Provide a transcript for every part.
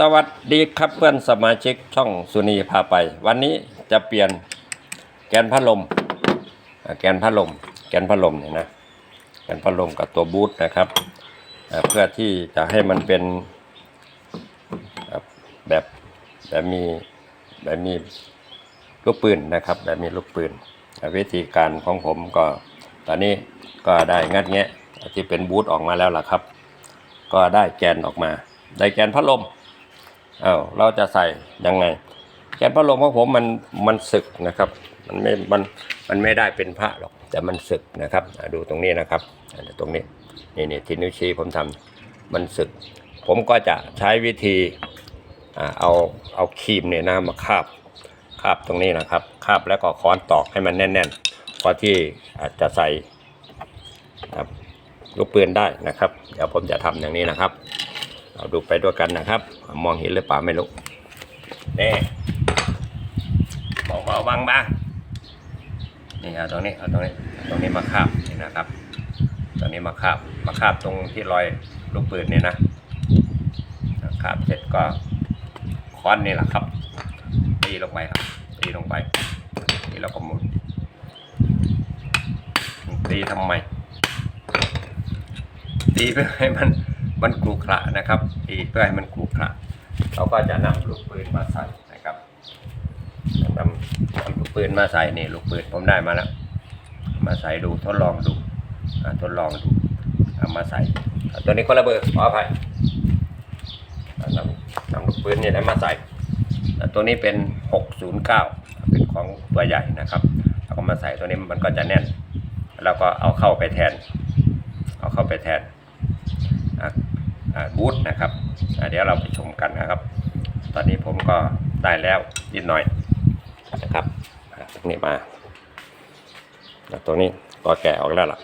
สวัสดีครับเพื่อนสมาชิกช่องสุนีพาไป วันนี้จะเปลี่ยนแกนพัดลม แกนพัดลม แกนพัดลมเนี่ยนะ แกนพัดลมกับตัวบูทนะครับ เพื่อที่จะให้มันเป็นแบบแบบมีแบบมีลูกปืนนะครับ แบบมีลูกปืน วิธีการของผมก็ตอนนี้ก็ได้งัดแงะที่เป็นบูทออกมาแล้วล่ะครับ ก็ได้แกนออกมา ได้แกนพัดลม อ้าวเราจะใส่ยังไง แกนพัดลมของผมมันมันสึกนะครับ มันไม่มันมันไม่ได้เป็นพระหรอก แต่มันสึกนะครับดูตรงนี้นะครับตรงนี้นี่นี่ที่นิ้วชี้ผมทำมันสึก ผมก็จะใช้วิธีอเอาเอาครีมเนี่ยนะมาคาบคาบตรงนี้นะครับคาบแล้วก็ค้อนตอกให้มันแน่นๆพอที่อาจจะใส่ลูกปืนได้นะครับ เดี๋ยวผมจะทำอย่างนี้นะครับ เราดูไปด้วยกันนะครับ มองเห็นหรือเปล่าไม่รู้นี่บอกว่าวังบ้างนี่เอาตรงนี้เอาตรงนี้ตรงนี้มาคาบนี่นะครับตรงนี้มาคาบมาคาบตรงที่รอยลูกปืนนี่นะคาบเสร็จก็ค้อนนี่แหละครับตีลงไปครับตีลงไปนี่เราก็หมุนตีทำไมตีเพื่อให้มัน มันกรุขระนะครับตีเพื่อให้มันกรุขระเราก็จะนำลูกปืนมาใส่นะครับนำนำลูกปืนมาใส่นี่ลูกปืนผมได้มาแล้ว มาใส่ดูทดลองดูทดลองดูเอามาใส่ตัวนี้คนละเบอร์ขออภัยนำนำลูกปืนนี่ได้มาใส่ตัวนี้เป็น 609 เป็นของตัวใหญ่นะครับเราก็มาใส่ตัวนี้มันก็จะแน่น แล้วก็เอาเข้าไปแทน เอาเข้าไปแทน บูธนะครับเดี๋ยวเราไปชมกันนะครับ ตอนนี้ผมก็ได้แล้วนิดหน่อยนะครับตรงนี้มาแล้วตรงนี้ก็แกะออกแล้วล่ะ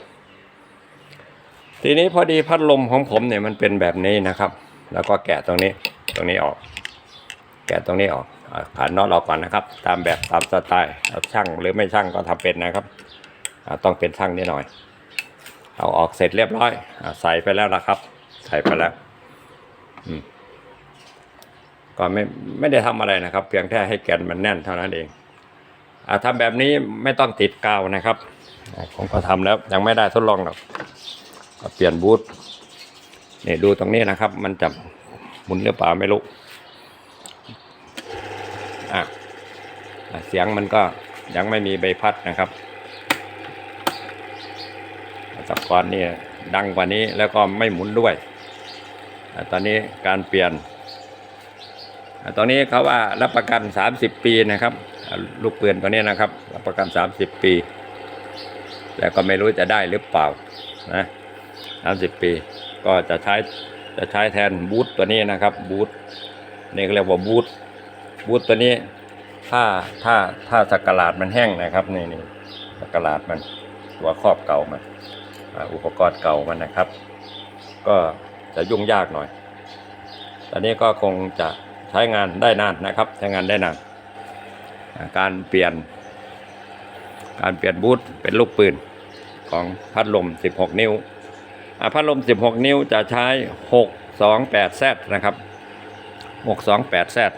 ทีนี้พอดีพัดลมของผมเนี่ยมันเป็นแบบนี้นะครับ แล้วก็แกะตรงนี้ตรงนี้ออก แกะตรงนี้ออกอะผ่านน็อตออกก่อนนะครับ ตามแบบตามสไตล์เอาช่างหรือไม่ช่างก็ทำเป็นนะครับต้องเป็นช่างนิดหน่อย เอาออกเสร็จเรียบร้อยอใส่ไปแล้วละครับ ใส่ไปแล้วก็ไม่ไม่ได้ทำอะไรนะครับ เพียงแค่ให้แกนมันแน่นเท่านั้นเองอาทำแบบนี้ไม่ต้องติดกาวนะครับผมก็ทำแล้วยังไม่ได้ทดลองหรอกก็เปลี่ยนบูทนี่ดูตรงนี้นะครับ มันจะหมุนหรือเปล่าไม่รู้อะเสียงมันก็ยังไม่มีใบพัดนะครับตะกอนนี่ดังกว่านี้แล้วก็ไม่หมุนด้วย ตอนนี้การเปลี่ยน ตอนนี้เขาว่ารับประกัน 30 ปีนะครับ ลูกปืนตัวนี้นะครับ รับประกัน 30 ปี แล้วก็ไม่รู้จะได้หรือเปล่านะ30 ปี ก็จะใช้จะใช้แทนบูทตัวนี้นะครับบูทนี่เรียกว่าบูทบูทตัวนี้ถ้าถ้าถ้าสกกลาดมันแห้งนะครับนี่นี่สกกลาดมันตัวครอบเก่ามันอุปกรณ์เก่ามันนะครับ ก็ จะยุ่งยากหน่อยตอนนี้ก็คงจะใช้งานได้นานนะครับ ใช้งานได้นาน การเปลี่ยน การเปลี่ยนบูทเป็นลูกปืนของพัดลม 16 นิ้วอ่าพัดลม 16 นิ้วจะใช้ 628แซดนะครับ 628แซด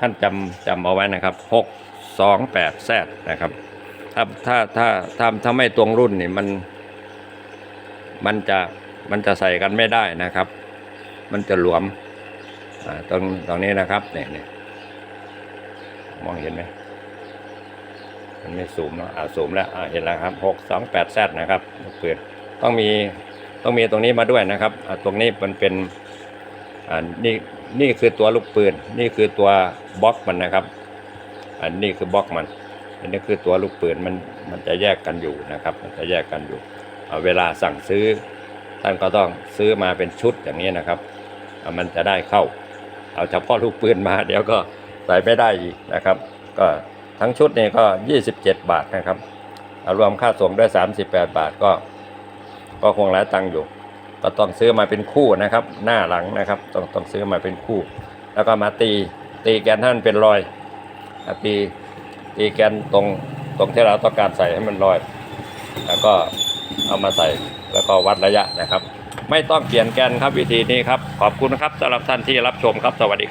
ท่านจำจำเอาไว้นะครับ 628แซดนะครับ ถ้าถ้าถ้าถ้าถ้าไม่ตรงรุ่นนี่มัน มันจะ มันจะใส่กันไม่ได้นะครับ มันจะหลวมตรงตรงนี้นะครับเนี่ยเนี่ยมองเห็นไหมมันไม่สูมเนาะอ่าสูมแล้วอ่าเห็นแล้วครับหกสองแปดแซดนะครับลูกปืนต้องมีต้องมีตรงนี้มาด้วยนะครับอ่าตรงนี้มันเป็นอ่านี่นี่คือตัวลูกปืน นี่คือตัวบล็อกมันนะครับ อันนี้คือบล็อกมัน อันนี้คือตัวลูกปืนมันมันจะแยกกันอยู่นะครับ มันจะแยกกันอยู่เอาเวลาสั่งซื้อ ท่านก็ต้องซื้อมาเป็นชุดอย่างนี้นะครับ มันจะได้เข้า เอาเฉพาะลูกปืนมา เดี๋ยวก็ใส่ไม่ได้อีกนะครับ ก็ทั้งชุดนี้ก็ 27 บาทนะครับรวมค่าส่งด้วย 38 บาทก็ ก็คงหลายตังค์อยู่ ก็ต้องซื้อมาเป็นคู่นะครับ หน้าหลังนะครับ ต้องต้องซื้อมาเป็นคู่ แล้วก็มาตีตีแกนท่านเป็นรอยตีตีแกนตรงตรงที่เราต้องการใส่ให้มันลอย แล้วก็ เอามาใส่แล้วก็วัดระยะนะครับ ไม่ต้องเปลี่ยนแกนครับวิธีนี้ครับ ขอบคุณครับสำหรับท่านที่รับชมครับสวัสดี